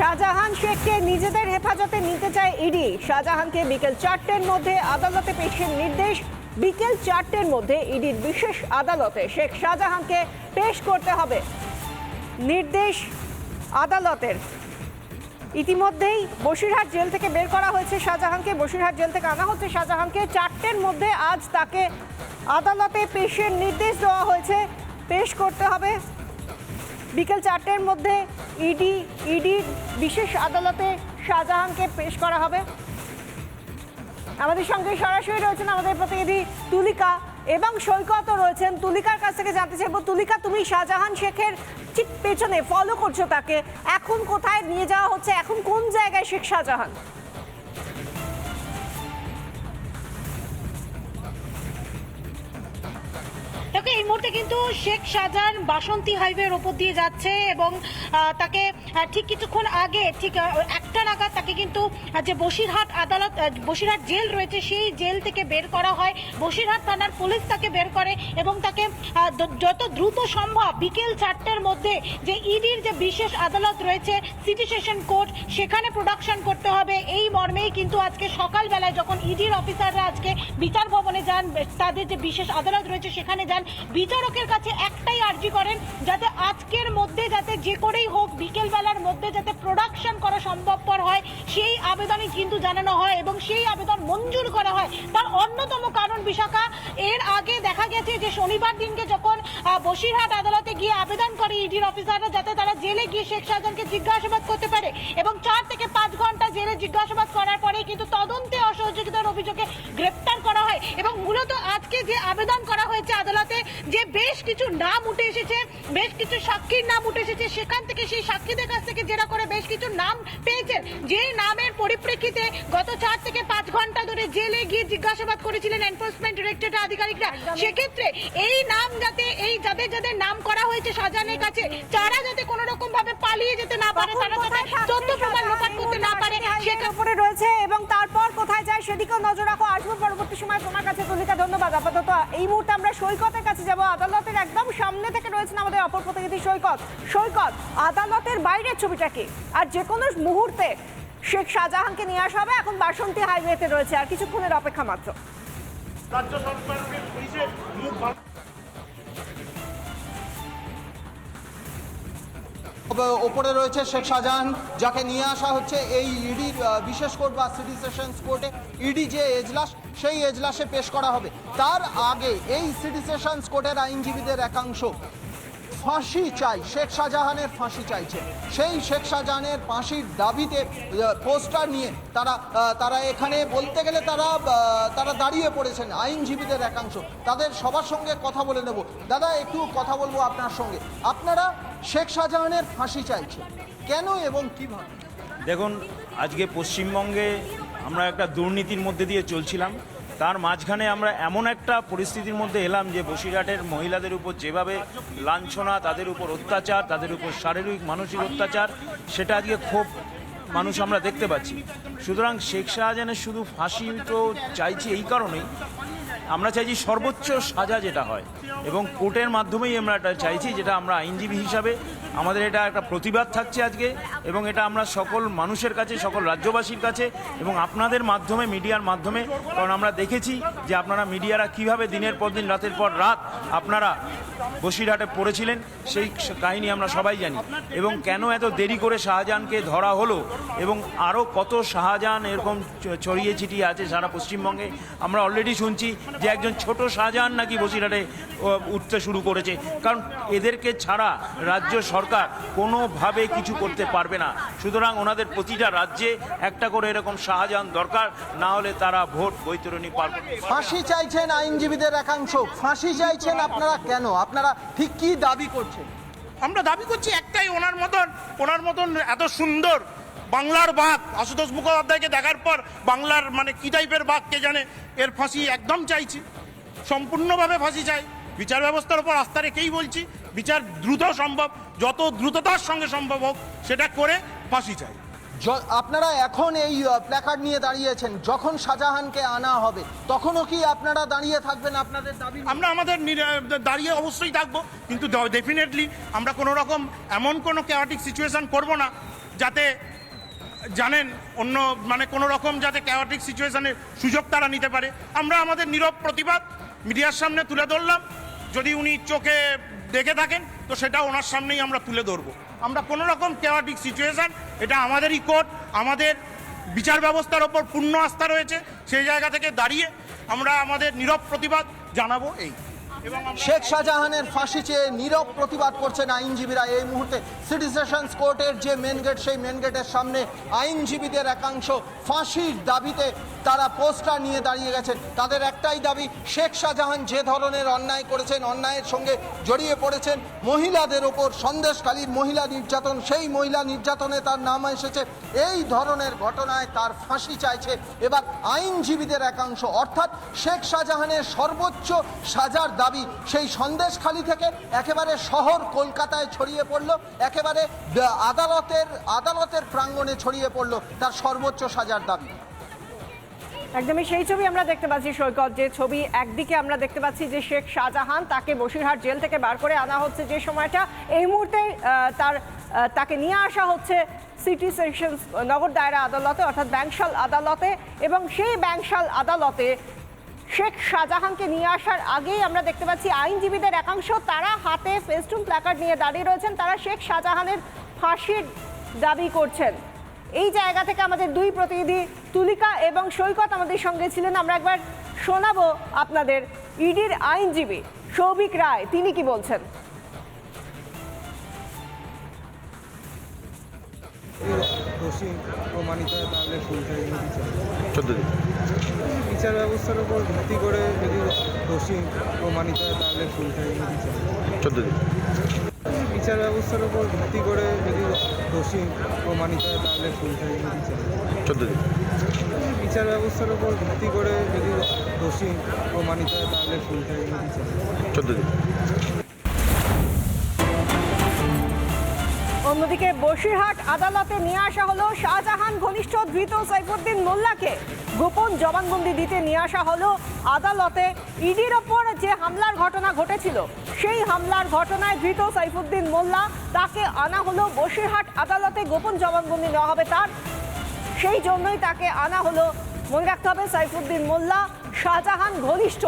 শাহজাহান শেখকে নিজেদের হেফাজতে নিতে চায় ইডি। শাহজাহানকে বিকেল চারটের মধ্যে আদালতে পেশের নির্দেশ। বিকেল চারটের মধ্যে ইডির বিশেষ আদালতে শেখ শাহজাহানকে পেশ করতে হবে। নির্দেশ আদালতের। ইতিমধ্যেই বসিরহাট জেল থেকে বের করা হয়েছে শাহজাহানকে। বসিরহাট জেল থেকে আনা হচ্ছে শাহজাহানকে। চারটের মধ্যে আজ তাকে আদালতে পেশের নির্দেশ দেওয়া হয়েছে। পেশ করতে হবে। বিকেল চারটের মধ্যে ইডি ইডি বিশেষ আদালতে শাহজাহানকে পেশ করা হবে। আমাদের সঙ্গে সরাসরি রয়েছেন আমাদের প্রতিনিধি তুলিকা এবং সৈকতও রয়েছেন। তুলিকার কাছ থেকে জানতে চাইব, তুলিকা, তুমি শাহজাহান শেখের ঠিক পেছনে ফলো করছ তাকে। এখন কোথায় নিয়ে যাওয়া হচ্ছে? এখন কোন জায়গায় শেখ শাহজাহান? মুহূর্তে কিন্তু শেখ শাহজাহান বাসন্তী হাইওয়ের ওপর দিয়ে যাচ্ছে এবং তাকে ঠিক কিছুক্ষণ আগে, ঠিক একটা নাগাদ তাকে কিন্তু যে বসিরহাট আদালত বসিরহাট জেল রয়েছে সেই জেল থেকে বের করা হয়। বসিরহাট থানার পুলিশ তাকে বের করে এবং তাকে যত দ্রুত সম্ভব বিকেল চারটার মধ্যে যে ইডির যে বিশেষ আদালত রয়েছে, সিটি সেশন কোর্ট, সেখানে প্রোডাকশন করতে হবে। এই মর্মেই কিন্তু আজকে সকালবেলায় যখন ইডির অফিসাররা আজকে বিচার ভবনে যান, তাদের যে বিশেষ আদালত রয়েছে সেখানে যান বিচারকের কাছে একটাই আর্জি করেন যাতে আজকের মধ্যে যাতে যে করেই হোক বিকেলবেলার মধ্যে যাতে প্রোডাকশন করা সম্ভবপর হয়, সেই আবেদনই কিন্তু জানানো হয় এবং সেই আবেদন মঞ্জুর করা হয়। তার অন্যতম কারণ বিশাখা, এর আগে দেখা গেছে যে শনিবার দিনকে যখন বসিরহাট আদালতে গিয়ে আবেদন করে ইডির অফিসাররা যাতে তারা জেলে গিয়ে শেখ শাহজাহানকে জিজ্ঞাসাবাদ করতে পারে এবং চার থেকে পাঁচ ঘণ্টা জেলে জিজ্ঞাসাবাদ করার পরেই কিন্তু তদন্তে অসহযোগিতার অভিযোগে গ্রেপ্তার করা হয় এবং মূলত আজকে যে আবেদন করা হয়েছে আদালতে যে বেশ কিছু নাম উঠে এসেছে বেশ কিছু সাক্ষীর নাম উঠে এসেছে সেখান থেকে সেই সাক্ষীদের কাছ থেকে জেরা করে বেশ কিছু নাম পেয়েছেন। যে নামের পরিপ্রেক্ষিতে গত চার থেকে পাঁচ ঘণ্টা ধরে জেলে গিয়ে জিজ্ঞাসাবাদ করেছিলেন এনফোর্সমেন্ট ডিরেক্টরেট আধিকারিকরা। সেক্ষেত্রে এই নাম যাতে এই যাদের যাদের নাম করা হয়েছে সাজানের কাছে তারা যাতে কোনো রকম ভাবে পালিয়ে যেতে না পারে তারা যাতে তথ্য প্রমাণ লোপাট করতে না পারে সেটা সেটার উপরে রয়েছে এবং তারপর কোথায় যায় সেদিকেও নজর রাখো। আসব পরবর্তী সময় তোমার কাছে তুলিকা ধন্যবাদ। আপাতত এই মুহূর্তে আমরা সৈকতের কাছে যাব। আদালতের একদম সামনে থেকে রয়েছেন আমাদের অপর প্রতিনিধি সৈকত। সৈকত, আদালতের বাইরের ছবিটা কি? আর যে কোনো মুহূর্তে শেখ শাহজাহানকে নিয়ে আসা হবে। এখন বাসন্তী হাইওয়েতে রয়েছে। আর কিছুক্ষণের অপেক্ষা মাত্র। রাজ্য ওপরে রয়েছে শেখ শাহজাহান, যাকে নিয়ে আসা হচ্ছে এই ইডির বিশেষ কোর্ট বা সিটি সেশনস কোর্টে ইডি যে এজলাস, সেই এজলাসে পেশ করা হবে। তার আগে এই সিটি সেশনস কোর্টের আইনজীবীদের একাংশ ফাঁসি চাই, শেখ শাহজাহানের ফাঁসি চাইছে। সেই শেখ শাহজাহানের ফাঁসির দাবিতে পোস্টার নিয়ে তারা তারা এখানে বলতে গেলে তারা তারা দাঁড়িয়ে পড়েছেন আইনজীবীদের একাংশ। তাদের সবার সঙ্গে কথা বলে নেব। দাদা, একটু কথা বলব আপনার সঙ্গে। আপনারা শেখ শাহজাহানের ফাঁসি চাইছে। কেন এবং কীভাবে? দেখুন, আজকে পশ্চিমবঙ্গে আমরা একটা দুর্নীতির মধ্যে দিয়ে চলছিলাম। তার মাঝখানে আমরা এমন একটা পরিস্থিতির মধ্যে এলাম যে বসিরহাটের মহিলাদের উপর যেভাবে লাঞ্ছনা, তাদের উপর অত্যাচার, তাদের উপর শারীরিক, মানসিক অত্যাচার, সেটা আজকে খুব মানুষ আমরা দেখতে পাচ্ছি। সুতরাং শেখ শাহজাহানের শুধু ফাঁসি তো চাইছি এই কারণেই আমরা চাইছি সর্বোচ্চ সাজা যেটা হয়। এবং কোর্টের মাধ্যমেই আমরা এটা চাইছি, যেটা আমরা আইনজীবী হিসাবে আমাদের এটা একটা প্রতিবাদ থাকছে আজকে, এবং এটা আমরা সকল মানুষের কাছে, সকল রাজ্যবাসীর কাছে, এবং আপনাদের মাধ্যমে, মিডিয়ার মাধ্যমে, কারণ আমরা দেখেছি যে আপনারা মিডিয়ারা কীভাবে দিনের পর দিন, রাতের পর রাত আপনারা বসিরহাটে পড়েছিলেন, সেই কাহিনী আমরা সবাই জানি। এবং কেন এত দেরি করে শাহজাহানকে ধরা হলো, এবং আরও কত শাহজাহান এরকম ছড়িয়ে ছিটিয়ে আছে সারা পশ্চিমবঙ্গে? আমরা অলরেডি শুনছি যে একজন ছোট শাহজাহান নাকি বসিরহাটে উঠতে শুরু করেছে। কারণ এদেরকে ছাড়া রাজ্য সরকার কোনোভাবে কিছু করতে পারবে না। সুতরাং ওনাদের প্রতিটা রাজ্যে একটা করে এরকম শাহজাহান দরকার না হলে তারা ভোট বৈতরণী পারবে ফাঁসি চাইছেন আইনজীবীদের একাংশ। ফাঁসি চাইছেন আপনারা কেন? আপনারা ঠিক কি দাবি করছেন? আমরা দাবি করছি একটাই ওনার মতন ওনার মতন এত সুন্দর বাংলার বাঘ আশুতোষ মুখোপাধ্যায়কে দেখার পর বাংলার মানে কি টাইপের বাঘ কে জানে? এর ফাঁসি একদম চাইছি। সম্পূর্ণভাবে ফাঁসি চাই। বিচার ব্যবস্থার উপর আস্থা রেখেই বলছি বিচার দ্রুত সম্ভব যত দ্রুততার সঙ্গে সম্ভব হোক সেটা করে ফাঁসি চাই। আপনারা এখন এই প্ল্যাকার্ড নিয়ে দাঁড়িয়েছেন যখন শাহজাহানকে আনা হবে তখনও কি আপনারা দাঁড়িয়ে থাকবেন আপনাদের দাবি আমরা আমাদের দাঁড়িয়ে অবশ্যই থাকব কিন্তু ডেফিনেটলি আমরা কোনো রকম এমন কোনো কেওয়াটিক সিচুয়েশন করব না যাতে জানেন অন্য মানে কোনো রকম যাতে কেওয়াটিক সিচুয়েশনের সুযোগ তারা নিতে পারে। আমরা আমাদের নীরব প্রতিবাদ মিডিয়ার সামনে তুলে ধরলাম যদি উনি চোখে দেখে থাকেন, তো সেটা ওনার সামনেই আমরা তুলে ধরবো। আমরা কোনো রকম কেওয়াটিক সিচুয়েশন এটা আমাদেরই কোর্ট আমাদের বিচার ব্যবস্থার ওপর পূর্ণ আস্থা রয়েছে, সেই জায়গা থেকে দাঁড়িয়ে আমরা আমাদের নীরব প্রতিবাদ জানাব এই। শেখ শাহজাহানের ফাঁসি চেয়ে নীরব প্রতিবাদ করছেন আইনজীবীরা। এই মুহূর্তে সিটি সেশনস কোর্টের যে মেন গেট সেই মেন গেটের সামনে আইনজীবীদের একাংশ ফাঁসির দাবিতে তারা পোস্টার নিয়ে দাঁড়িয়ে গেছেন। তাদের একটাই দাবি, শেখ শাহজাহান যে ধরনের অন্যায় করেছেন, অন্যায়ের সঙ্গে জড়িয়ে পড়েছেন, মহিলাদের ওপর সন্দেশকালীর মহিলা নির্যাতন, সেই মহিলা নির্যাতনে তার নাম এসেছে। এই ধরনের ঘটনায় তার ফাঁসি চাইছে। এবার আইনজীবীদের একাংশ, অর্থাৎ শেখ শাহজাহানের সর্বোচ্চ সাজার দাবি, সেই সন্দেশখালী থেকে একেবারে শহর কলকাতায় ছড়িয়ে পড়ল, একেবারে আদালতের আদালতের প্রাঙ্গণে ছড়িয়ে পড়ল তার সর্বোচ্চ সাজার দাবি। একদমই সেই ছবি আমরা দেখতে পাচ্ছি, সৈকত। যে ছবি একদিকে আমরা দেখতে পাচ্ছি যে শেখ শাহজাহান তাকে বসিরহাট জেল থেকে বার করে আনা হচ্ছে যে সময়টা। এই মুহূর্তে তার তাকে নিয়ে আসা হচ্ছে সিটি সেশনস নগর দায়রা আদালতে, অর্থাৎ ব্যাংশাল আদালতে। এবং সেই ব্যাংশাল আদালতে শেখ শাহজাহানকে নিয়ে আসার আগেই আমরা দেখতে পাচ্ছি, আইনজীবীদের একাংশ তারা হাতে ফেস্টুন প্ল্যাকার্ড নিয়ে দাঁড়িয়ে রয়েছেন। তারা শেখ শাহজাহানের ফাঁসির দাবি করছেন। এই জায়গা থেকে আমাদের দুই প্রতিনিধি তুলিকা এবং সৈকত আমাদের সঙ্গে ছিলেন। আমরা একবার শোনাবো আপনাদের ইডির আইনজীবী সৌভিক রায় তিনি কি বলছেন? দোষী প্রমাণিত হয় তাহলে বিচার চোদ্দ দিন। বিচার ব্যবস্থার উপর ভিত্তি করে যদি দোষী প্রমাণিত হয় তাহলে ফুল টাইম চোদ্দ দিন। বিচার ব্যবস্থার উপর ভিত্তি করে যদি দোষী প্রমাণিত হয় তাহলে ফুল চোদ্দ দিন। বিচার ব্যবস্থার উপর ভিত্তি করে যদি দোষী প্রমাণিত হয় তাহলে ফুল চোদ্দ দিন। অন্যদিকে বসিরহাট আদালতে নিয়ে আসা হলো শাহজাহান ঘনিষ্ঠ ধৃত সাইফুদ্দিন মোল্লাকে। গোপন জবানবন্দি দিতে নিয়ে আসা হলো আদালতে। ইডির ওপর যে হামলার ঘটনা ঘটেছিল, সেই হামলার ঘটনায় ধৃত সাইফুদ্দিন মোল্লা, তাকে আনা হলো বসিরহাট আদালতে গোপন জবানবন্দি নেওয়া হবে তার। সেই জন্যই তাকে আনা হলো। মনে রাখতে হবে সাইফুদ্দিন মোল্লা, শাহজাহান ঘনিষ্ঠ।